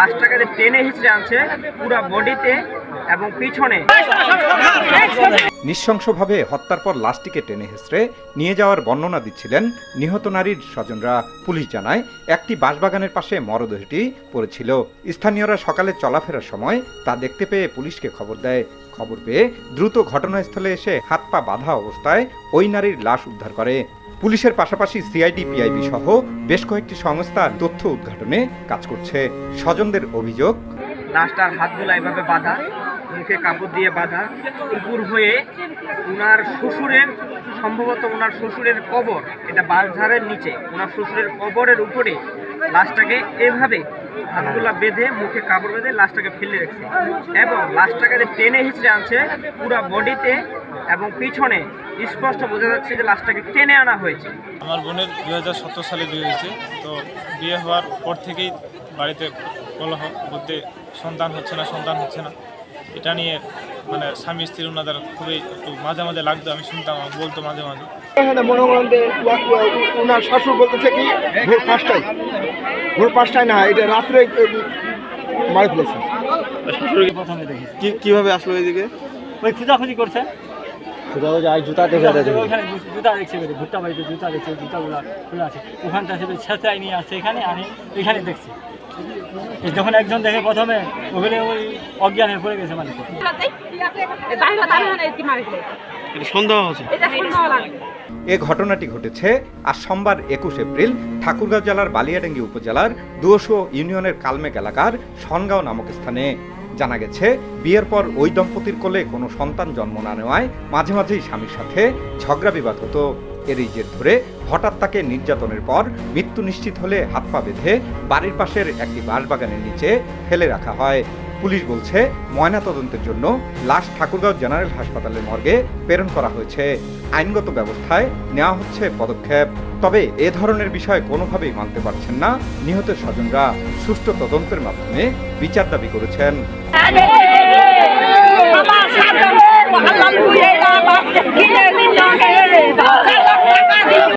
লাশটাকে টেনে হিচড়ে আনছে পুরো বডিতে এবং পিছনে। নৃশংসভাবে হত্যার পর লাশটিকে টেনে হেসড়ে নিয়ে যাওয়ার বর্ণনা দিচ্ছিলেন নিহত নারীর স্বজনরা। পুলিশ জানায়, একটি বাঁশবাগানের পাশে মরদেহটি পড়েছিল। স্থানীয়রা সকালে চলাফেরার সময় তা দেখতে পেয়ে পুলিশকে খবর দেয়। খবর পেয়ে দ্রুত ঘটনাস্থলে এসে হাত পা বাঁধা অবস্থায় ওই নারীর লাশ উদ্ধার করে। পুলিশের পাশাপাশি সিআইডি পিআইবি সহ বেশ কয়েকটি সংস্থা তথ্য উদ্ঘাটনে কাজ করছে স্বজনদের অভিযোগ। লাশটার হাতগুলো এভাবে বাঁধা। মুখে কাপড় দিয়ে বাঁধা উপর হয়ে ওনার শ্বশুরের, সম্ভবত ওনার শ্বশুরের কবর, এটা বাঁশঝাড়ের নিচে ওনার শ্বশুরের কবরের উপরে লাশটাকে এভাবে হাতগুলা বেঁধে, মুখে কাপড় বেঁধে লাশটাকে ফেলে রেখেছে। এবং লাশটাকে যে টেনে হিচড়ে আনছে, পুরো বডিতে এবং পিছনে স্পষ্ট বোঝা যাচ্ছে যে লাশটাকে টেনে আনা হয়েছে। আমার বোনের দু হাজার সতেরো সালে বিয়ে হয়েছে, তো বিয়ে হওয়ার পর থেকেই বাড়িতে কলহ, বলতে সন্তান হচ্ছে না, সন্তান হচ্ছে না। এটা নিয়ে মানে স্বামী স্ত্রীর ওনাদের খুবই একটু মাঝে মাঝে লাগতো আমি শুনতাম বলতো মাঝে মাঝে। এখানে মনে ও- ওনার শাশুড় বলতেছে কি ভোর পাঁচটায়। ভোর পাঁচটায় না এটা রাত্রে মারা ফেলেছে। শাশুড়িকে প্রথমে দেখি। কি কীভাবে আসলো এদিকে? ওই খোঁজাখুঁজি করছে। জুতা ওখানে জুতা দেখছে বেরে ভুট্টা বাড়িতে জুতা দেখছে জুতাগুলো খোলা আছে। ওখানটা সে ছেঁচাই নিয়ে আসছে এখানে আনে এখানে দেখছে। যখন একজন দেখে প্রথমে ওখানে ওই অজ্ঞান হয়ে পড়ে গেছে মানে। সন্দেহ এ ঘটনাটি ঘটেছে আজ সোমবার একুশ এপ্রিল ঠাকুরগাঁও জেলার বালিয়াডাঙ্গি উপজেলার দুয়শো ইউনিয়নের কালমেক এলাকার সনগাঁও নামক স্থানে। জানা গেছে, বিয়ের পর ওই দম্পতির কোলে কোনো সন্তান জন্ম না নেওয়ায় মাঝে মাঝেই স্বামীর সাথে ঝগড়া বিবাদ হতো। এরই জের ধরে হঠাৎ তাকে নির্যাতনের পর মৃত্যু নিশ্চিত হলে হাত পা বেঁধে বাড়ির পাশের একটি বাঁশবাগানের নিচে ফেলে রাখা হয়। পুলিশ বলছে, ময়নাতদন্তের জন্য লাশ ঠাকুরগাঁও জেনারেল হাসপাতালের মর্গে প্রেরণ করা হয়েছে। আইনগত ব্যবস্থায় নেওয়া হচ্ছে পদক্ষেপ। তবে এ ধরনের বিষয় কোনোভাবেই মানতে পারছেন না নিহতের স্বজনরা। সুষ্ঠু তদন্তের মাধ্যমে বিচার দাবি করেছেন।